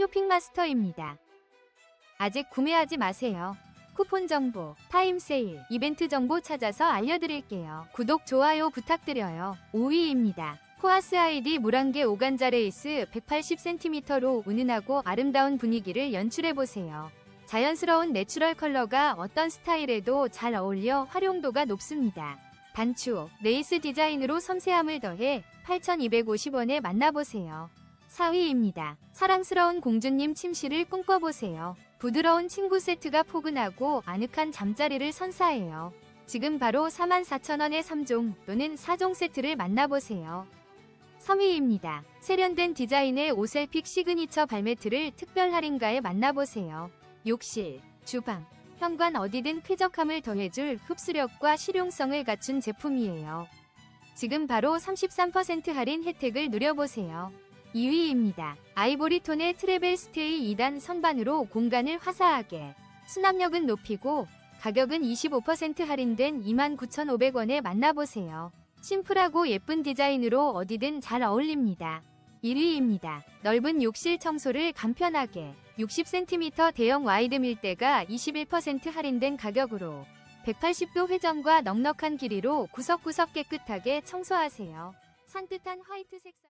쇼핑마스터입니다. 아직 구매하지 마세요. 쿠폰 정보, 타임 세일, 이벤트 정보 찾아서 알려드릴게요. 구독, 좋아요 부탁드려요. 5위입니다. 코아스 아이디 물안개 오간자 레이스 180cm로 은은하고 아름다운 분위기를 연출해보세요. 자연스러운 내추럴 컬러가 어떤 스타일에도 잘 어울려 활용도가 높습니다. 단추, 레이스 디자인으로 섬세함을 더해 8,250원에 만나보세요. 4위입니다. 사랑스러운 공주님 침실을 꿈꿔보세요. 부드러운 침구 세트가 포근하고 아늑한 잠자리를 선사해요. 지금 바로 44,000원의 3종 또는 4종 세트를 만나보세요. 3위입니다. 세련된 디자인의 오셀픽 시그니처 발매트를 특별 할인가에 만나보세요. 욕실, 주방, 현관 어디든 쾌적함을 더해줄 흡수력과 실용성을 갖춘 제품이에요. 지금 바로 33% 할인 혜택을 누려보세요. 2위입니다. 아이보리 톤의 트래벨 스테이 2단 선반으로 공간을 화사하게, 수납력은 높이고 가격은 25% 할인된 29,500원에 만나보세요. 심플하고 예쁜 디자인으로 어디든 잘 어울립니다. 1위입니다. 넓은 욕실 청소를 간편하게 60cm 대형 와이드 밀대가 21% 할인된 가격으로 180도 회전과 넉넉한 길이로 구석구석 깨끗하게 청소하세요. 산뜻한 화이트 색상